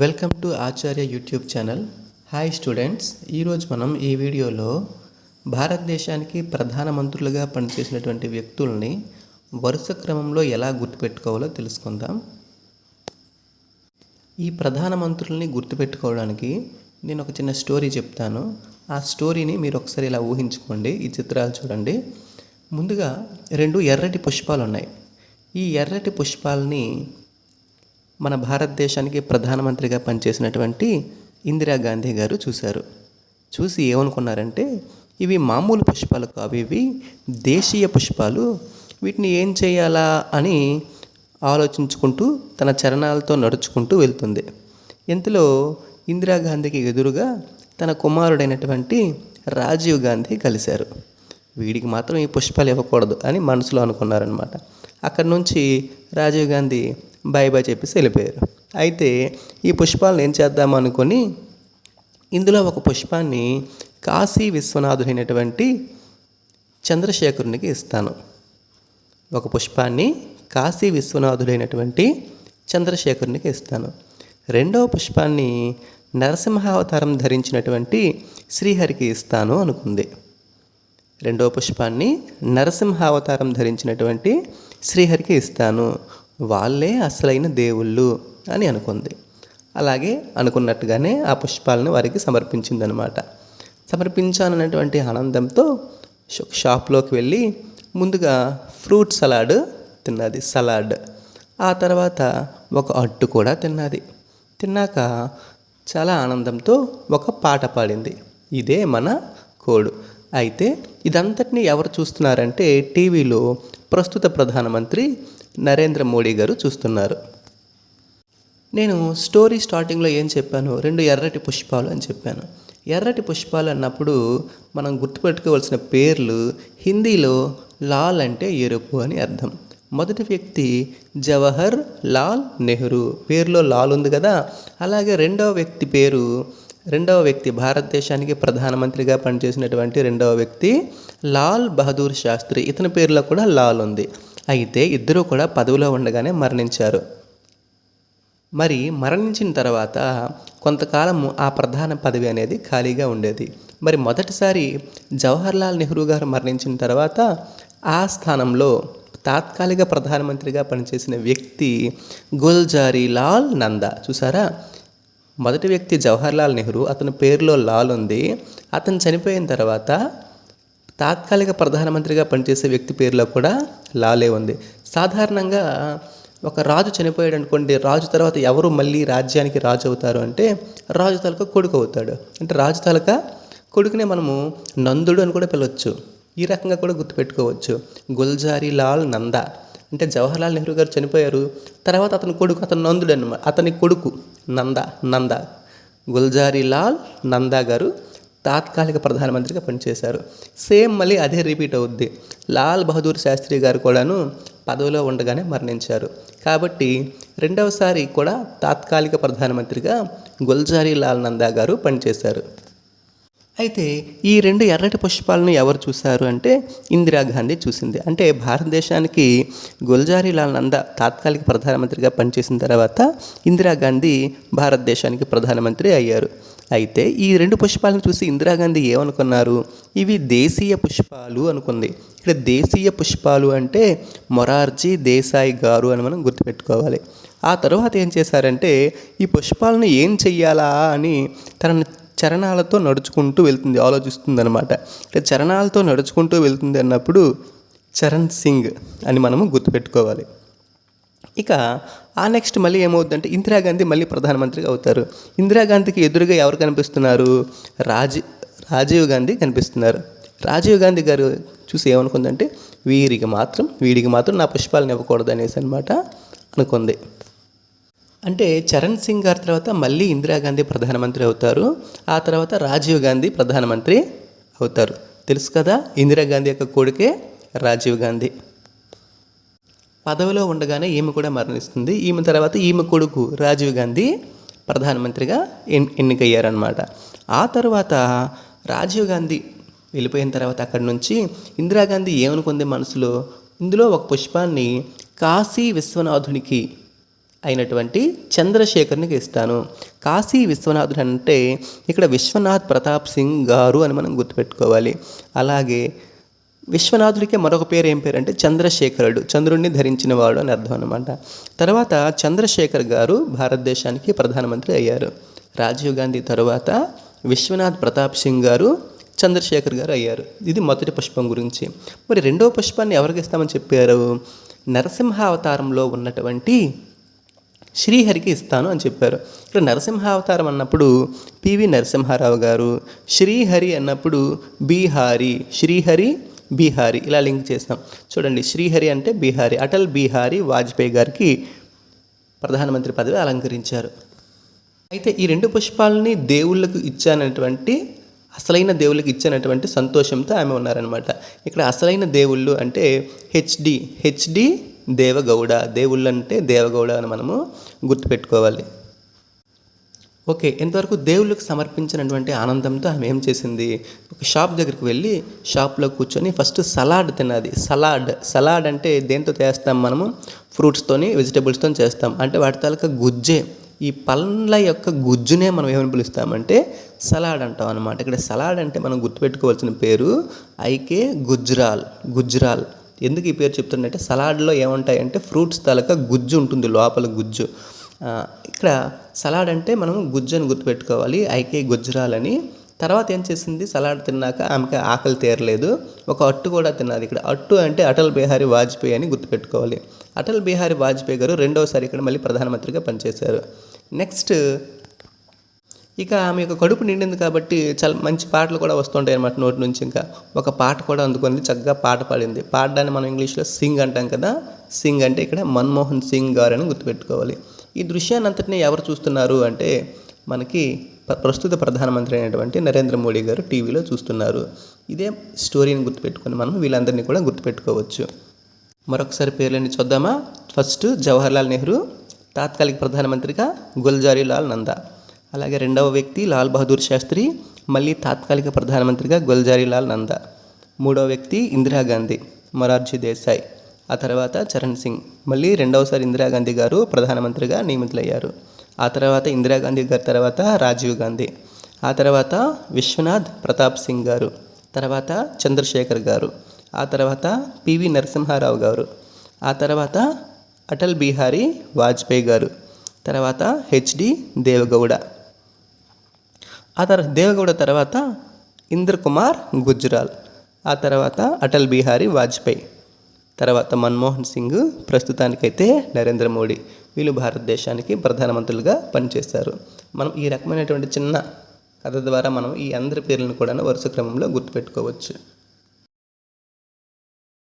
Welcome to Acharya YouTube channel hi students ఈరోజు మనం ఈ వీడియోలో భారతదేశానికి ప్రధానమంత్రులుగా పనిచేసినటువంటి వ్యక్తుల్ని వరుస క్రమంలో ఎలా గుర్తుపెట్టుకోవాలో తెలుసుకుందాం. ఈ ప్రధానమంత్రుల్ని గుర్తుపెట్టుకోవడానికి నేను ఒక చిన్న స్టోరీ చెప్తాను. ఆ స్టోరీని మీరు ఒకసారి ఇలా ఊహించుకోండి. ఈ చిత్రాలు చూడండి. ముందుగా రెండు ఎర్రటి పుష్పాలు ఉన్నాయి ఈ ఎర్రటి పుష్పాలని మన భారతదేశానికి ప్రధానమంత్రిగా పనిచేసినటువంటి ఇందిరాగాంధీ గారు చూశారు. చూసి ఏమనుకున్నారంటే ఇవి మామూలు పుష్పాలు కావు ఇవి దేశీయ పుష్పాలు వీటిని ఏం చేయాలా అని ఆలోచించుకుంటూ తన చరణాలతో నడుచుకుంటూ వెళ్తుంది. ఇంతలో ఇందిరాగాంధీకి ఎదురుగా తన కుమారుడైనటువంటి రాజీవ్ గాంధీ కలిశారు. వీడికి మాత్రం ఈ పుష్పాలు ఇవ్వకూడదు అని మనసులో అనుకున్నారనమాట అక్కడి నుంచి రాజీవ్ గాంధీ బాయ్ బాయ్ చెప్పేసి వెళ్ళిపోయారు. అయితే ఈ పుష్పాలను ఏం చేద్దాం అనుకొని ఇందులో ఒక పుష్పాన్ని కాశీ విశ్వనాథుడైనటువంటి చంద్రశేఖరునికి ఇస్తాను. ఒక పుష్పాన్ని కాశీ విశ్వనాథుడైనటువంటి చంద్రశేఖరునికి ఇస్తాను. రెండవ పుష్పాన్ని నరసింహావతారం ధరించినటువంటి శ్రీహరికి ఇస్తాను అనుకుంది. రెండవ పుష్పాన్ని నరసింహావతారం ధరించినటువంటి శ్రీహరికి ఇస్తాను. వాళ్ళే అసలైన దేవుళ్ళు అని అనుకుంది. అలాగే అనుకున్నట్టుగానే ఆ పుష్పాలను వారికి సమర్పించిందనమాట. సమర్పించాలన్నటువంటి ఆనందంతో షాప్లోకి వెళ్ళి ముందుగా ఫ్రూట్ సలాడ్ తిన్నది సలాడ్. ఆ తర్వాత ఒక అట్టు కూడా తిన్నది. తిన్నాక చాలా ఆనందంతో ఒక పాట పాడింది. ఇదే మన కోడు. అయితే ఇదంతటిని ఎవరు చూస్తున్నారంటే టీవీలో ప్రస్తుత ప్రధానమంత్రి నరేంద్ర మోడీ గారు చూస్తున్నారు. నేను స్టోరీ స్టార్టింగ్లో ఏం చెప్పాను? రెండు ఎర్రటి పుష్పాలు అని చెప్పాను. ఎర్రటి పుష్పాలు అన్నప్పుడు మనం గుర్తుపెట్టుకోవాల్సిన పేర్లు హిందీలో లాల్ అంటే ఎరుపు అని అర్థం. మొదటి వ్యక్తి జవహర్ లాల్ నెహ్రూ. పేరులో లాల్ ఉంది కదా? అలాగే రెండవ వ్యక్తి పేరు రెండవ వ్యక్తి భారతదేశానికి ప్రధానమంత్రిగా పనిచేసినటువంటి రెండవ వ్యక్తి లాల్ బహదూర్ శాస్త్రి. ఇతని పేరులో కూడా లాల్ ఉంది. అయితే ఇద్దరూ కూడా పదవిలో ఉండగానే మరణించారు. మరి మరణించిన తర్వాత కొంతకాలము ఆ ప్రధాన పదవి అనేది ఖాళీగా ఉండేది. మరి మొదటిసారి జవహర్లాల్ నెహ్రూ గారు మరణించిన తర్వాత ఆ స్థానంలో తాత్కాలిక ప్రధానమంత్రిగా పనిచేసిన వ్యక్తి గుల్జారీ లాల్ నందా. చూసారా? మొదటి వ్యక్తి జవహర్లాల్ నెహ్రూ అతని పేరులో లాల్ ఉంది. అతను చనిపోయిన తర్వాత తాత్కాలిక ప్రధానమంత్రిగా పనిచేసే వ్యక్తి పేరులో కూడా లాలే ఉంది. సాధారణంగా ఒక రాజు చనిపోయాడు అనుకోండి రాజు తర్వాత ఎవరు మళ్ళీ రాజ్యానికి రాజు అవుతారు అంటే రాజు తాలూకా కొడుకు అవుతాడు. అంటే రాజు తాలూకా కొడుకునే మనము నందుడు అని కూడా పిలవచ్చు. ఈ రకంగా కూడా గుర్తుపెట్టుకోవచ్చు. గుల్జారీ లాల్ నందా. అంటే జవహర్లాల్ నెహ్రూ గారు చనిపోయారు తర్వాత అతని కొడుకు అతను నందుడు అనమాట అతని కొడుకు. నంద నంద. గుల్జారీలాల్ నందా గారు తాత్కాలిక ప్రధానమంత్రిగా పనిచేశారు. సేమ్ మళ్ళీ అదే రిపీట్ అవుద్ది. లాల్ బహదూర్ శాస్త్రి గారు కూడాను పదవిలో ఉండగానే మరణించారు. కాబట్టి రెండవసారి కూడా తాత్కాలిక ప్రధానమంత్రిగా గుల్జారీ లాల్ నందా గారు పనిచేశారు. అయితే ఈ రెండు ఎర్రటి పుష్పాలను ఎవరు చూశారు అంటే ఇందిరాగాంధీ చూసింది. అంటే భారతదేశానికి గుల్జారీలాల్ లాల్ తాత్కాలిక ప్రధానమంత్రిగా పనిచేసిన తర్వాత ఇందిరాగాంధీ భారతదేశానికి ప్రధానమంత్రి అయ్యారు. అయితే ఈ రెండు పుష్పాలను చూసి ఇందిరాగాంధీ ఏమనుకున్నారు? ఇవి దేశీయ పుష్పాలు అనుకుంది. ఇక్కడ దేశీయ పుష్పాలు అంటే మొరార్జీ దేశాయి గారు అని మనం గుర్తుపెట్టుకోవాలి. ఆ తర్వాత ఏం చేశారంటే ఈ పుష్పాలను ఏం చెయ్యాలా అని తనను చరణాలతో నడుచుకుంటూ వెళ్తుంది ఆలోచిస్తుంది అనమాట అంటే చరణాలతో నడుచుకుంటూ వెళ్తుంది అన్నప్పుడు చరణ్ సింగ్ అని మనము గుర్తుపెట్టుకోవాలి. ఇక ఆ నెక్స్ట్ మళ్ళీ ఏమవుతుందంటే ఇందిరాగాంధీ మళ్ళీ ప్రధానమంత్రిగా అవుతారు. ఇందిరాగాంధీకి ఎదురుగా ఎవరు కనిపిస్తున్నారు? రాజీ రాజీవ్ గాంధీ కనిపిస్తున్నారు. రాజీవ్ గాంధీ గారు చూసి ఏమనుకుందంటే వీరికి మాత్రం వీడికి మాత్రం నా పుష్పాలను ఇవ్వకూడదు అనేసి అనమాట అనుకుంది. అంటే చరణ్ సింగ్ గారి తర్వాత మళ్ళీ ఇందిరాగాంధీ ప్రధానమంత్రి అవుతారు. ఆ తర్వాత రాజీవ్ గాంధీ ప్రధానమంత్రి అవుతారు. తెలుసు కదా ఇందిరాగాంధీ యొక్క కొడుకే రాజీవ్ గాంధీ. పదవిలో ఉండగానే ఈమె కూడా మరణిస్తుంది. ఈమె తర్వాత ఈమె కొడుకు రాజీవ్ గాంధీ ప్రధానమంత్రిగా ఎన్ ఎన్నికయ్యారనమాట ఆ తర్వాత రాజీవ్ గాంధీ వెళ్ళిపోయిన తర్వాత అక్కడి నుంచి ఇందిరాగాంధీ ఏమనుకుంది మనసులో? ఇందులో ఒక పుష్పాన్ని కాశీ విశ్వనాథునికి అయినటువంటి చంద్రశేఖర్నికి ఇస్తాను కాశీ విశ్వనాథుడు అంటే ఇక్కడ విశ్వనాథ్ ప్రతాప్ సింగ్ గారు అని మనం గుర్తుపెట్టుకోవాలి. అలాగే విశ్వనాథుడికి మరొక పేరు ఏం పేరు అంటే చంద్రశేఖరుడు. చంద్రుడిని ధరించిన వాడు అని అర్థం అనమాట తర్వాత చంద్రశేఖర్ గారు భారతదేశానికి ప్రధానమంత్రి అయ్యారు. రాజీవ్ గాంధీ తర్వాత విశ్వనాథ్ ప్రతాప్ సింగ్ గారు చంద్రశేఖర్ గారు అయ్యారు. ఇది మొదటి పుష్పం గురించి. మరి రెండవ పుష్పాన్ని ఎవరికి ఇస్తామని చెప్పారు? నరసింహ అవతారంలో ఉన్నటువంటి శ్రీహరికి ఇస్తాను అని చెప్పారు. ఇక్కడ నరసింహావతారం అన్నప్పుడు పివి నరసింహారావు గారు శ్రీహరి అన్నప్పుడు బీహారి శ్రీహరి బీహారి ఇలా లింక్ చేస్తాం. చూడండి శ్రీహరి అంటే బీహారీ అటల్ బీహారీ వాజ్పేయి గారికి ప్రధానమంత్రి పదవి అలంకరించారు. అయితే ఈ రెండు పుష్పాలని దేవుళ్ళకు ఇచ్చానటువంటి అసలైన దేవుళ్ళకి ఇచ్చినటువంటి సంతోషంతో ఆమె ఉన్నారనమాట ఇక్కడ అసలైన దేవుళ్ళు అంటే హెచ్డి హెచ్డి దేవగౌడ దేవుళ్ళు అంటే దేవగౌడ అని మనము గుర్తుపెట్టుకోవాలి. ఓకే ఇంతవరకు దేవుళ్ళకి సమర్పించినటువంటి ఆనందంతో ఆమె ఏం చేసింది? ఒక షాప్ దగ్గరికి వెళ్ళి షాప్లో కూర్చొని ఫస్ట్ సలాడ్ తిన్నది. సలాడ్ సలాడ్ అంటే దేంతో చేస్తాం మనము? ఫ్రూట్స్తోని వెజిటబుల్స్తో చేస్తాం. అంటే వాటి తాలూకా గుజ్జే. ఈ పళ్ళ యొక్క గుజ్జునే మనం ఏమని పిలుస్తామంటే సలాడ్ అంటాం అనమాట ఇక్కడ సలాడ్ అంటే మనం గుర్తుపెట్టుకోవాల్సిన పేరు ఐకే గుజ్రాల్ గుజ్రాల్. ఎందుకు ఈ పేరు చెప్తుందంటే సలాడ్లో ఏముంటాయంటే ఫ్రూట్స్ తాలూకా గుజ్జు ఉంటుంది లోపల గుజ్జు. ఇక్కడ సలాడ్ అంటే మనం గుజ్జు అని గుర్తుపెట్టుకోవాలి ఐకే గుజ్జురాలని. తర్వాత ఏం చేసింది? సలాడ్ తిన్నాక ఆమెకి ఆకలి తీరలేదు. ఒక అట్టు కూడా తిన్నది ఇక్కడ. అట్టు అంటే అటల్ బిహారీ వాజ్పేయి అని గుర్తుపెట్టుకోవాలి. అటల్ బిహారీ వాజ్పేయి గారు రెండవసారి ఇక్కడ మళ్ళీ ప్రధానమంత్రిగా పనిచేశారు. నెక్స్ట్ ఇక ఆమె యొక్క కడుపు నిండింది కాబట్టి చాలా మంచి పాటలు కూడా వస్తుంటాయి అన్నమాట నోటి నుంచి ఇంకా. ఒక పాట కూడా అందుకుంది చక్కగా పాట పాడింది. పాడడాన్ని మనం ఇంగ్లీష్లో సింగ్ అంటాం కదా? సింగ్ అంటే ఇక్కడ మన్మోహన్ సింగ్ గారు అని గుర్తుపెట్టుకోవాలి. ఈ దృశ్యాన్ని అంతటినీ ఎవరు చూస్తున్నారు అంటే మనకి ప్రస్తుత ప్రధానమంత్రి అయినటువంటి నరేంద్ర మోడీ గారు టీవీలో చూస్తున్నారు. ఇదే స్టోరీని గుర్తుపెట్టుకొని మనం వీళ్ళందరినీ కూడా గుర్తుపెట్టుకోవచ్చు. మరొకసారి పేర్లని చూద్దామా? ఫస్ట్ జవహర్లాల్ నెహ్రూ తాత్కాలిక ప్రధానమంత్రిగా గుల్జారీలాల్ నందా. అలాగే రెండవ వ్యక్తి లాల్ బహదూర్ శాస్త్రి మళ్ళీ తాత్కాలిక ప్రధానమంత్రిగా గుల్జారీలాల్ నందా. మూడవ వ్యక్తి ఇందిరాగాంధీ మొరార్జీ దేశాయ్. ఆ తర్వాత చరణ్ సింగ్ మళ్ళీ రెండవసారి ఇందిరాగాంధీ గారు ప్రధానమంత్రిగా నియమితులయ్యారు. ఆ తర్వాత ఇందిరాగాంధీ గారి తర్వాత రాజీవ్ గాంధీ. ఆ తర్వాత విశ్వనాథ్ ప్రతాప్ సింగ్ గారు తర్వాత చంద్రశేఖర్ గారు ఆ తర్వాత పివి నరసింహారావు గారు ఆ తర్వాత అటల్ బిహారీ వాజ్పేయి గారు తర్వాత హెచ్డి దేవగౌడ. ఆ తర్వాత దేవగౌడ తర్వాత ఇంద్ర కుమార్ గుజ్రాల్ ఆ తర్వాత అటల్ బిహారీ వాజ్పేయి తర్వాత మన్మోహన్ సింగ్ ప్రస్తుతానికైతే నరేంద్ర మోడీ. వీళ్ళు భారతదేశానికి ప్రధానమంత్రులుగా పనిచేశారు. మనం ఈ రకమైనటువంటి చిన్న కథ ద్వారా మనం ఈ అందరి పేర్లను కూడా వరుస క్రమంలో గుర్తుపెట్టుకోవచ్చు.